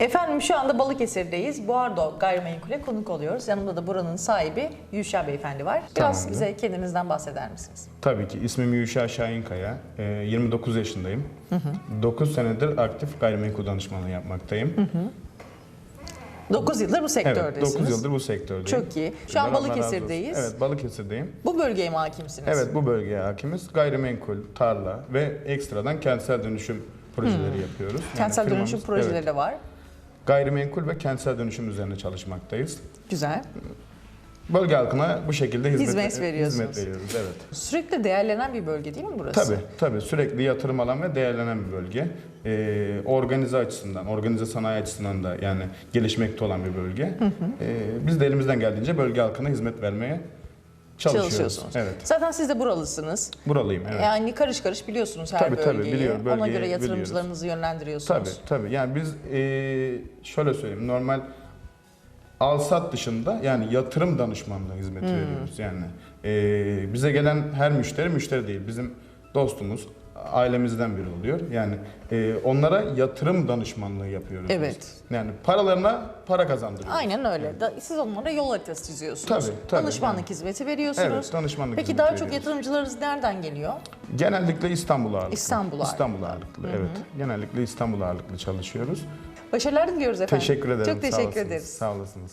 Efendim şu anda Balıkesir'deyiz. Buardo Gayrimenkul'e konuk oluyoruz. Yanımda da buranın sahibi Yuşa Beyefendi var. Biraz Tamamdır. bize kendinizden bahseder misiniz? Tabii ki ismim Yuşa Şahinkaya. Ee, 29 yaşındayım. 9 senedir aktif gayrimenkul danışmanlığı yapmaktayım. 9 yıldır bu Evet, sektördesiniz. 9 yıldır bu sektördeyim. Çok iyi. Şu an. Balıkesir'deyiz. Evet, Balıkesir'deyim. Bu bölgeye mi hakimsiniz? Evet, bu bölgeye hakimiz. Gayrimenkul, tarla ve ekstradan kentsel dönüşüm projeleri yapıyoruz. Yani Kentsel firmamız- dönüşüm projeleri evet, de var. Gayrimenkul ve kentsel dönüşüm üzerine çalışmaktayız. Güzel. Bölge halkına bu şekilde hizmet, Hizmet veriyorsunuz. Hizmet veriyoruz, evet. Sürekli değerlenen bir bölge değil mi burası? Tabii, tabii. Sürekli yatırım alan ve değerlenen bir bölge. Ee, organize açısından, organize sanayi açısından da yani gelişmekte olan bir bölge. Ee, biz de elimizden geldiğince bölge halkına hizmet vermeye çalışıyoruz. Çalışıyorsunuz. Evet. Zaten siz de buralısınız. Buralıyım, evet. Yani karış karış biliyorsunuz her Tabii, bölgeyi. tabii, biliyorum. Ona Bölgeyi göre biliyoruz. yatırımcılarınızı Tabii, yönlendiriyorsunuz. tabii. Yani biz ee, şöyle söyleyeyim, normal al-sat dışında yani yatırım danışmanlığı hizmeti veriyoruz. Yani ee, bize gelen her müşteri müşteri değil. Bizim dostumuz, ailemizden biri oluyor. Yani ee, onlara yatırım danışmanlığı yapıyoruz. biz. Evet. Yani paralarına para kazandırıyoruz. Aynen öyle. Da- Siz onlara yol haritası çiziyorsunuz. Tabii, tabii. Danışmanlık hizmeti veriyorsunuz. Evet, danışmanlık Peki daha çok veriyoruz. yatırımcılarınız nereden geliyor? Genellikle İstanbul ağırlıklı. İstanbul ağırlıklı. İstanbul ağırlıklı, evet. Genellikle İstanbul ağırlıklı çalışıyoruz. Başarılar diliyoruz efendim. Teşekkür ederim. Çok sağ teşekkür olasınız, ederiz. Sağ olasınız.